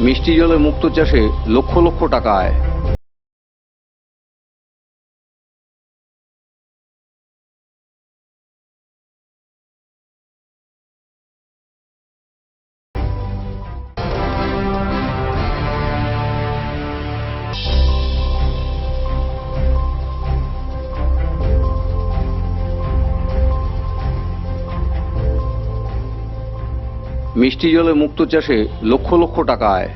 মিষ্টি জলে মুক্ত চাষে লক্ষ লক্ষ টাকা আয়। মিষ্টি জলে মুক্ত চাষে লক্ষ লক্ষ টাকা আয়।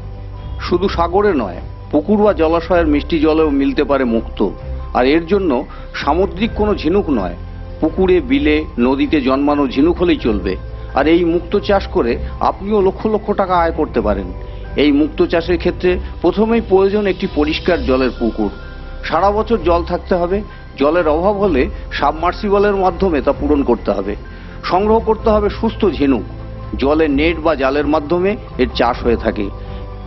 শুধু সাগরে নয়, পুকুর বা জলাশয়ের মিষ্টি জলেও মিলতে পারে মুক্ত। আর এর জন্য সামুদ্রিক কোনো ঝিনুক নয়, পুকুরে, বিলে, নদীতে জন্মানো ঝিনুক হলেই চলবে। আর এই মুক্ত চাষ করে আপনিও লক্ষ লক্ষ টাকা আয় করতে পারেন। এই মুক্ত চাষের ক্ষেত্রে প্রথমেই প্রয়োজন একটি পরিষ্কার জলের পুকুর। সারা বছর জল থাকতে হবে, জলের অভাব হলে সাবমার্সিবলের মাধ্যমে তা পূরণ করতে হবে। সংগ্রহ করতে হবে সুস্থ ঝিনুক। জলে নেট বা জালের মাধ্যমে এর চাষ হয়ে থাকে।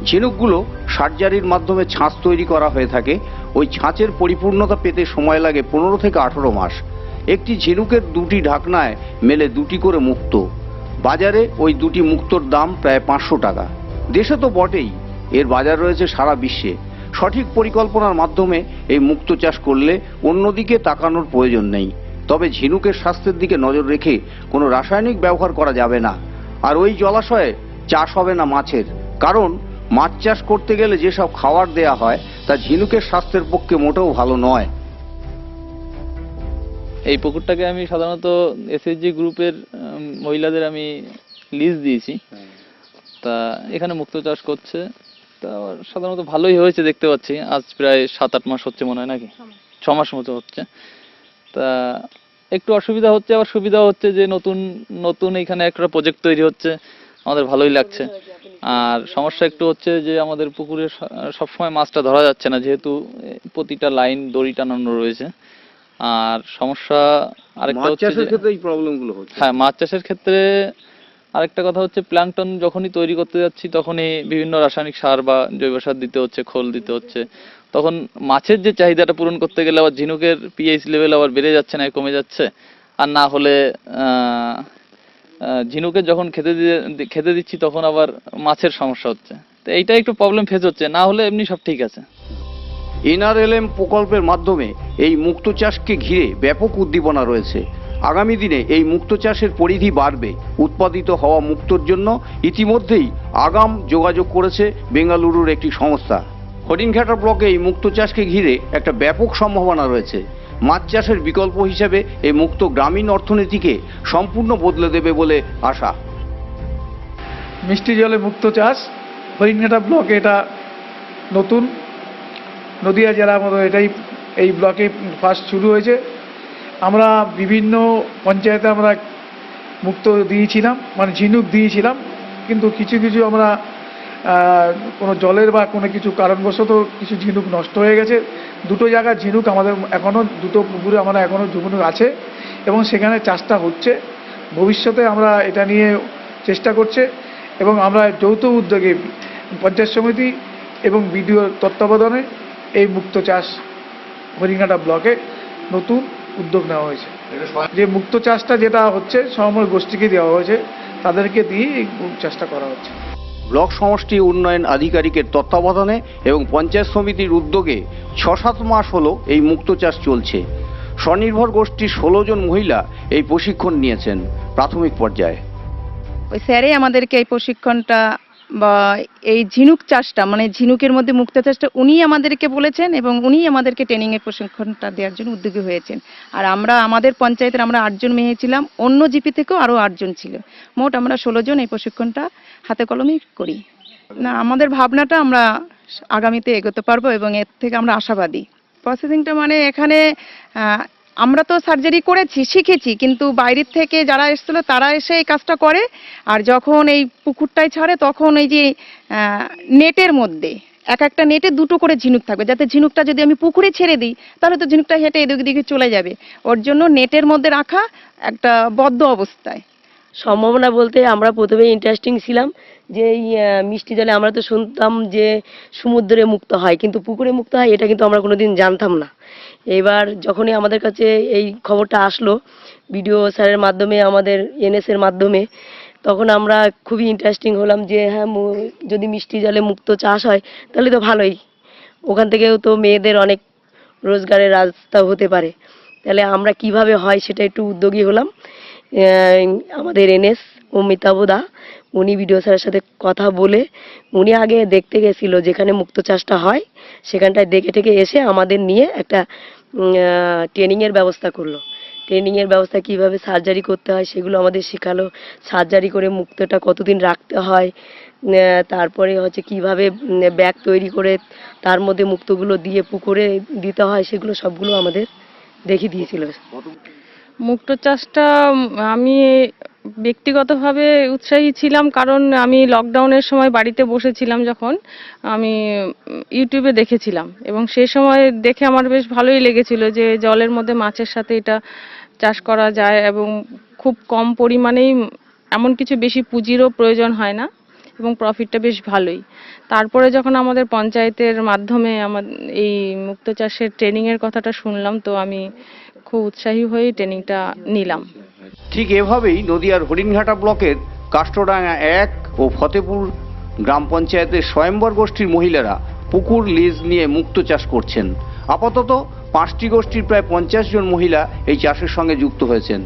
ঝিনুকগুলো সার্জারির মাধ্যমে ছাঁচ তৈরি করা হয়ে থাকে। ওই ছাঁচের পরিপূর্ণতা পেতে সময় লাগে পনেরো থেকে আঠেরো মাস। একটি ঝিনুকের দুটি ঢাকনায় মেলে দুটি করে মুক্ত। বাজারে ওই দুটি মুক্তর দাম প্রায় পাঁচশো টাকা। দেশে তো বটেই, এর বাজার রয়েছে সারা বিশ্বে। সঠিক পরিকল্পনার মাধ্যমে এই মুক্ত চাষ করলে অন্যদিকে তাকানোর প্রয়োজন নেই। তবে ঝিনুকের স্বাস্থ্যের দিকে নজর রেখে কোনো রাসায়নিক ব্যবহার করা যাবে না। আর ওই জলাশয়ে চাষ হবে না মাছের। কারণ মাছ চাষ করতে গেলে যেসব খাবার দেয়া হয় তা ঝিনুকের স্বাস্থ্যের পক্ষে মোটেও ভালো নয়। এই পুকুরটাকে আমি সাধারণত এসএসজি গ্রুপের মহিলাদের আমি লিজ দিয়েছি। তা এখানে মুক্ত চাষ করছে। তা সাধারণত ভালোই হয়েছে দেখতে পাচ্ছি। আজ প্রায় সাত আট মাস হচ্ছে মনে হয় নাকি? ছ মাস মতো হচ্ছে। তা একটু অসুবিধা হচ্ছে আবার সুবিধা হচ্ছে যে নতুন নতুন এখানে একটা প্রজেক্ট তৈরি হচ্ছে। আমাদের ভালোই লাগছে। আর সমস্যা একটু হচ্ছে যে আমাদের পুকুরে সবসময় মাছটা ধরা যাচ্ছে না যেহেতু প্রতিটা লাইন দড়ি টানানো রয়েছে। আর সমস্যা আরেকটা মাছ হচ্ছে চাষের ক্ষেত্রে এই প্রবলেমগুলো হচ্ছে। হ্যাঁ মাছ চাষের ক্ষেত্রে আরেকটা কথা হচ্ছে প্ল্যাংটন যখনই তৈরি করতে যাচ্ছি তখনই বিভিন্ন রাসায়নিক সার বা জৈব সার দিতে হচ্ছে খোল দিতে হচ্ছে। তখন মাছের যে চাহিদাটা পূরণ করতে গেলে আবার ঝিনুকের পিএইচ লেভেল আবার বেড়ে যাচ্ছে না, কমে যাচ্ছে। আর না হলে ঝিনুকের যখন খেতে দিয়ে খেতে দিচ্ছি তখন আবার মাছের সমস্যা হচ্ছে। তো এইটা একটু প্রবলেম ফেস হচ্ছে, না হলে এমনি সব ঠিক আছে। এনআরএলএম প্রকল্পের মাধ্যমে এই মুক্ত চাষকে ঘিরে ব্যাপক উদ্দীপনা রয়েছে। আগামী দিনে এই মুক্ত চাষের পরিধি বাড়বে, উৎপাদিত হওয়া মুক্তর জন্য। ইতিমধ্যেই আগাম যোগাযোগ করেছে বেঙ্গালুরুর একটি সংস্থা। হরিণঘাটা ব্লকে এই মুক্ত চাষকে ঘিরে একটা ব্যাপক সম্ভাবনা রয়েছে। মাছ চাষের বিকল্প হিসেবে এই মুক্ত গ্রামীণ অর্থনীতিকে সম্পূর্ণ বদলে দেবে বলে আশা। মিষ্টি জলে মুক্ত চাষ, হরিণঘাটা ব্লকে এটা নতুন। নদিয়া জেলার মতো এটাই এই ব্লকে ফার্স্ট শুরু হয়েছে। আমরা বিভিন্ন পঞ্চায়েতে আমরা মুক্ত দিয়েছিলাম মানে ঝিনুক দিয়েছিলাম, কিন্তু কিছু কিছু আমরা কোনো জলের বা কোনো কিছু কারণবশত কিছু ঝিনুক নষ্ট হয়ে গেছে। দুটো জায়গার ঝিনুক আমাদের এখনও দুটো পুকুরে আমরা এখনও ঝিনুক আছে এবং সেখানে চাষটা হচ্ছে। ভবিষ্যতে আমরা এটা নিয়ে চেষ্টা করছে এবং আমরা যৌথ উদ্যোগে পঞ্চায়েত সমিতি এবং বিডিও তত্ত্বাবধানে এই মুক্ত চাষ হরিঙ্গাটা ব্লকে নতুন উদ্যোগ নেওয়া হয়েছে। যে মুক্ত চাষটা যেটা হচ্ছে, সময় গোষ্ঠীকে দেওয়া হয়েছে, তাদেরকে দিয়ে এই চাষটা করা হচ্ছে। ব্লক সমষ্টি উন্নয়ন আধিকারিকের তত্ত্বাবধানে এবং পঞ্চায়েত সমিতির উদ্যোগে ছ সাত মাস হলো এই মুক্ত চাষ চলছে। স্বনির্ভর গোষ্ঠীর ষোলো জন মহিলা এই প্রশিক্ষণ নিয়েছেন প্রাথমিক পর্যায়ে। ওই স্যারে আমাদেরকে এই প্রশিক্ষণটা বা এই ঝিনুক চাষটা মানে ঝিনুকের মধ্যে মুক্ত চাষটা উনি আমাদেরকে বলেছেন এবং উনিই আমাদেরকে ট্রেনিংয়ের প্রশিক্ষণটা দেওয়ার জন্য উদ্যোগী হয়েছেন। আর আমরা, আমাদের পঞ্চায়েতের আমরা আটজন মেয়ে ছিলাম, অন্য জিপি থেকেও আরও আটজন ছিল। মোট আমরা ষোলো জন এই প্রশিক্ষণটা হাতে কলমেই করি। না, আমাদের ভাবনাটা আমরা আগামীতে এগোতে পারব এবং এর থেকে আমরা আশাবাদী। প্রসেসিংটা মানে এখানে আমরা তো সার্জারি করেছি, শিখেছি, কিন্তু বাইরের থেকে যারা এসেছিল তারা এসে এই কাজটা করে। আর যখন এই পুকুরটাই ছাড়ে তখন এই যে নেটের মধ্যে এক একটা নেটে দুটো করে ঝিনুক থাকবে। যাতে ঝিনুকটা যদি আমি পুকুরে ছেড়ে দিই, তাহলে তো ঝিনুকটা হেঁটে এদিক দিকে চলে যাবে। ওর জন্য নেটের মধ্যে রাখা একটা বদ্ধ অবস্থায়। সম্ভাবনা বলতে আমরা প্রথমে ইন্টারেস্টিং ছিলাম যে এই মিষ্টি জলে আমরা তো শুনতাম যে সমুদ্রে মুক্ত হয়, কিন্তু পুকুরে মুক্ত হয় এটা কিন্তু আমরা কোনোদিন জানতাম না। এবার যখনই আমাদের কাছে এই খবরটা আসলো বিডিও স্যারের মাধ্যমে, আমাদের এনএস এর মাধ্যমে, তখন আমরা খুবই ইন্টারেস্টিং হলাম যে হ্যাঁ যদি মিষ্টি জলে মুক্ত চাষ হয় তাহলে তো ভালোই। ওখান থেকেও তো মেয়েদের অনেক রোজগারের রাস্তা হতে পারে। তাহলে আমরা কীভাবে হয় সেটা একটু উদ্যোগী হলাম। আমাদের এনএস অমিতাভদা উনি ভিডিও স্যারের সাথে কথা বলে, উনি আগে দেখতে গেছিল যেখানে মুক্ত চাষটা হয়, সেখানটায় দেখে টেকে এসে আমাদের নিয়ে একটা ট্রেনিংয়ের ব্যবস্থা করল। ট্রেনিংয়ের ব্যবস্থা কীভাবে সার্জারি করতে হয় সেগুলো আমাদের শেখালো। সার্জারি করে মুক্তটা কতদিন রাখতে হয় তারপরে হচ্ছে কীভাবে ব্যাগ তৈরি করে তার মধ্যে মুক্তগুলো দিয়ে পুকুরে দিতে হয়, সেগুলো সবগুলো আমাদের দেখিয়ে দিয়েছিল। মুক্ত চাষটা আমি ব্যক্তিগতভাবে উৎসাহী ছিলাম কারণ আমি লকডাউনের সময় বাড়িতে বসেছিলাম যখন, আমি ইউটিউবে দেখেছিলাম। এবং সেই সময় দেখে আমার বেশ ভালোই লেগেছিল যে জলের মধ্যে মাছের সাথে এটা চাষ করা যায় এবং খুব কম পরিমাণেই এমন কিছু বেশি পুঁজিরও প্রয়োজন হয় না এবং প্রফিটটা বেশ ভালোই। তারপরে যখন আমাদের পঞ্চায়েতের মাধ্যমে আমার এই মুক্ত চাষের ট্রেনিংয়ের কথাটা শুনলাম, তো আমি খুব উৎসাহী হয়ে ট্রেনিংটা নিলাম। ঠিক এভাবেই নদিয়ার হরিণঘাটা ব্লকের কাষ্টডাঙ্গা এক ও ফতেপুর গ্রাম পঞ্চায়েতের স্বয়ম্বর গোষ্ঠীর মহিলারা পুকুর, লিজ নিয়ে মুক্ত চাষ করছেন। আপাতত পাঁচটি গোষ্ঠীর প্রায় পঞ্চাশ জন মহিলা এই চাষের সঙ্গে যুক্ত হয়েছেন।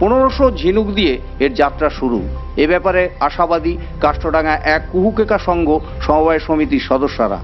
পনেরোশো ঝিনুক দিয়ে এর যাত্রা শুরু। এ ব্যাপারে আশাবাদী কাষ্টডাঙ্গা এক কুহুকেকা সংঘ সমবায় সমিতির সদস্যরা।